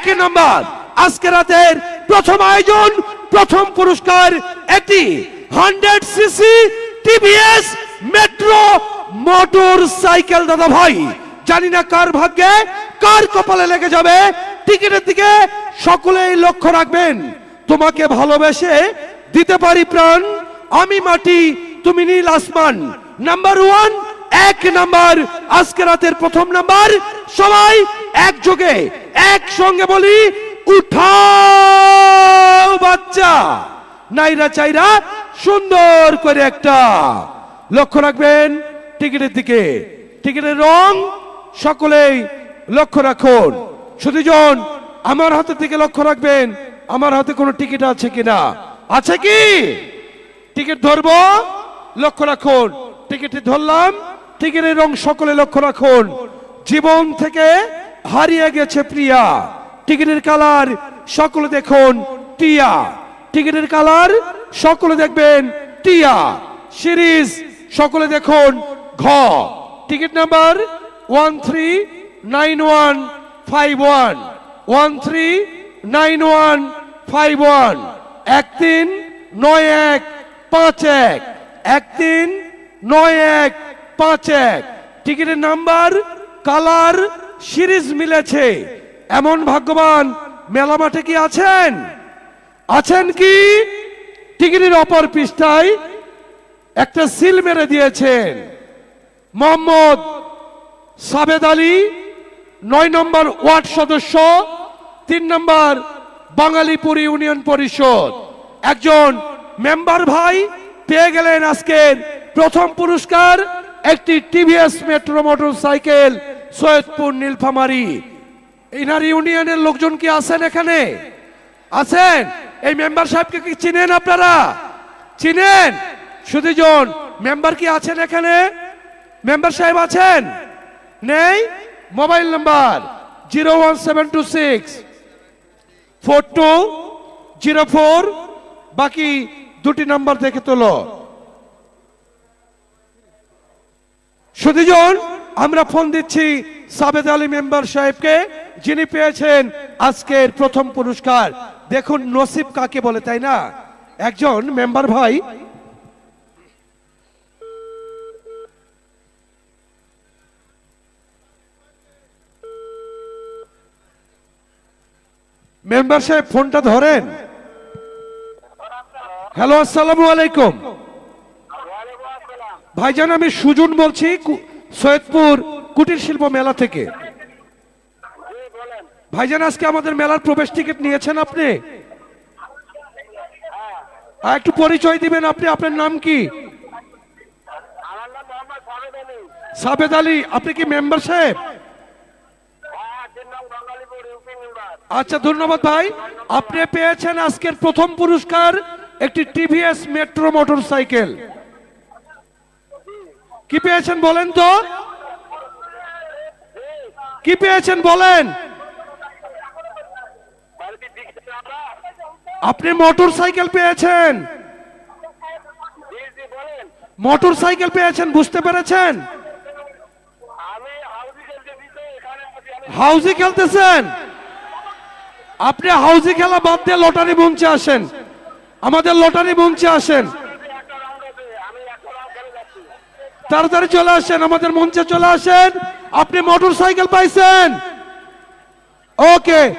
এক নাম্বার। আজকে রাতের প্রথম আয়োজন, প্রথম পুরস্কার একটি hundred CC TVS Metro motorcycle. দাদা ভাই, জানি না কার ভাগ্যে, কার কপালে লেগে যাবে, টিকিটের দিকে সকলেই লক্ষ্য রাখবেন। তোমাকে ভালোবেসে দিতে পারি প্রাণ। আমি মাটি, তুমি নীল আসমান। নাম্বার ওয়ান এক নাম্বার। আজকে রাতের প্রথম নাম্বার। সবাই একযোগে, একসঙ্গে বলি, উঠাও বাচ্চা। নাইরা চাইরা সুন্দর করে একটা। লক্ষ্য রাখবেন, টিকিটের দিকে। টিকিটের রং সকলেই লক্ষ্য রাখুন। সুদীজন আমার হাতের থেকে লক্ষ্য রাখবেন, আমার হাতে কোনো টিকিট আছে কিনা? আছে কি? টিকিট ধরবো, লক্ষ্য রাখুন। টিকিটটি ধরলাম, টিকিটের রং সকলে লক্ষ্য রাখুন। জীবন থেকে হারিয়ে গেছে প্রিয়া। টিকিটের কালার সকলে দেখুন, টিয়া। টিকিটের কালার সকলে দেখবেন, টিয়া। সিরিজ সকলে দেখুন, ঘ। Ticket number one three nine one five one one three nine one five one এক তিন নয় এক পাঁচ এক এক তিন নয় এক পাঁচ এক টিকিটের নাম্বার কালার সিরিজ মিলেছে। এমন ভাগ্যবান মেলা মাঠে কি আছেন? আছেন কি? টিকিটের অপর পৃষ্ঠায় একটা সিল মেরে দিয়েছেন। মোহাম্মদ সাবেদ আলী, নয় নম্বর ওয়ার্ড সদস্য, তিন নম্বর বাঙালিপুর ইউনিয়ন পরিষদ। একজন মেম্বার ভাই পেয়ে গেলেন আজকের প্রথম পুরস্কার, একটি TVS Metro motorcycle Saidpur, Nilphamari. Inner ইউনিয়নের লোকজন কি আছেন এখানে? আছেন? এই মেম্বার সাহেবকে কি চিনেন আপনারা? চিনেন? সুদীজন মেম্বার কি আছেন এখানে? মেম্বার সাহেব আছেন? নেই? Mobile number zero one seven two six, four two zero four, বাকি দুটি নাম্বার দেখে তোলো। সুদীজন আমরা ফোন দিচ্ছি সাবেদ আলী মেম্বার সাহেবকে, যিনি পেয়েছেন আজকের প্রথম পুরস্কার। দেখুন নসিব কাকে বলে, তাই না? একজন মেম্বার ভাই। মেম্বার সাহেব, ফোনটা ধরেন। হ্যালো, আসসালামু আলাইকুম। ভাইজান, আমি সুজন বলছি সৈয়দপুর কুটির শিল্প মেলা থেকে। ভাইজান, আজকে আমাদের মেলার প্রবেশ টিকিট নিয়েছেন আপনি? একটু পরিচয় দিবেন আপনি, আপনার নাম কি? সাবেদ আলী, আপনি কি মেম্বার সাহেব? আচ্ছা ধন্যবাদ ভাই। আপনি পেয়েছেন আজকের প্রথম পুরস্কার একটি টিভিএস মেট্রো মোটর সাইকেল কি পেয়েছেন বলেন তো? কি পেয়েছেন বলেন? আপনি মোটর সাইকেল পেয়েছেন। মোটর সাইকেল পেয়েছেন, বুঝতে পেরেছেন? হাউজি খেলতেছেন? আপনি হাউজি খেলা বাদ দিয়ে লটারি মঞ্চে আসেন। আমাদের লটারি মঞ্চে আসেন একটা রাউন্ড আছে আমি একটা রাউন্ড খেলে যাচ্ছি তাড়াতাড়ি চলে আসেন আমাদের মঞ্চে চলে আসেন। আপনি মোটর সাইকেল পাইছেন। ওকে।